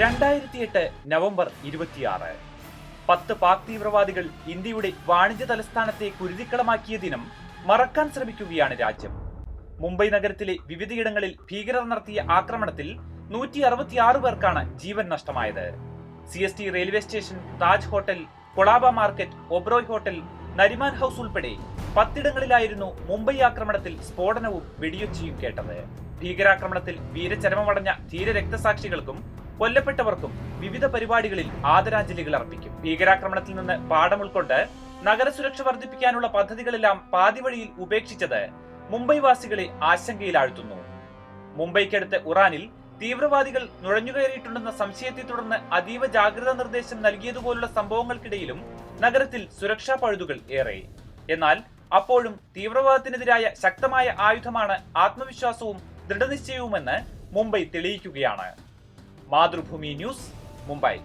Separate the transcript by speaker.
Speaker 1: രണ്ടായിരത്തി എട്ട് നവംബർ ഇരുപത്തിയാറ്. പത്ത് പാക് തീവ്രവാദികൾ ഇന്ത്യയുടെ വാണിജ്യ തലസ്ഥാനത്തെ കുരുതിക്കളമാക്കിയ ദിനം മറക്കാൻ ശ്രമിക്കുകയാണ് രാജ്യം. മുംബൈ നഗരത്തിലെ വിവിധയിടങ്ങളിൽ ഭീകരർ നടത്തിയ ആക്രമണത്തിൽ നൂറ്റി അറുപത്തിയാറ് പേർക്കാണ് ജീവൻ നഷ്ടമായത്. C S T railway station Taj hotel Colaba market Oberoi hotel Nariman house ഉൾപ്പെടെ പത്തിടങ്ങളിലായിരുന്നു മുംബൈ ആക്രമണത്തിൽ സ്ഫോടനവും വെടിയൊച്ചയും കേട്ടത്. ഭീകരാക്രമണത്തിൽ വീരചരമമടഞ്ഞ ധീര രക്തസാക്ഷികൾക്കും കൊല്ലപ്പെട്ടവർക്കും വിവിധ പരിപാടികളിൽ ആദരാഞ്ജലികൾ അർപ്പിക്കും. ഭീകരാക്രമണത്തിൽ നിന്ന് പാഠം ഉൾക്കൊണ്ട് നഗരസുരക്ഷ വർദ്ധിപ്പിക്കാനുള്ള പദ്ധതികളെല്ലാം പാതിവഴിയിൽ ഉപേക്ഷിച്ചത് മുംബൈ വാസികളെ ആശങ്കയിലാഴ്ത്തുന്നു. മുംബൈക്കടുത്ത് ഉറാനിൽ തീവ്രവാദികൾ നുഴഞ്ഞുകയറിയിട്ടുണ്ടെന്ന സംശയത്തെ തുടർന്ന് അതീവ ജാഗ്രതാ നിർദ്ദേശം നൽകിയതുപോലുള്ള സംഭവങ്ങൾക്കിടയിലും നഗരത്തിൽ സുരക്ഷാ പഴുതുകൾ ഏറെ. എന്നാൽ അപ്പോഴും തീവ്രവാദത്തിനെതിരായ ശക്തമായ ആയുധമാണ് ആത്മവിശ്വാസവും ദൃഢനിശ്ചയവുമെന്ന് മുംബൈ തെളിയിക്കുകയാണ്. मातृभूमि न्यूज मुंबई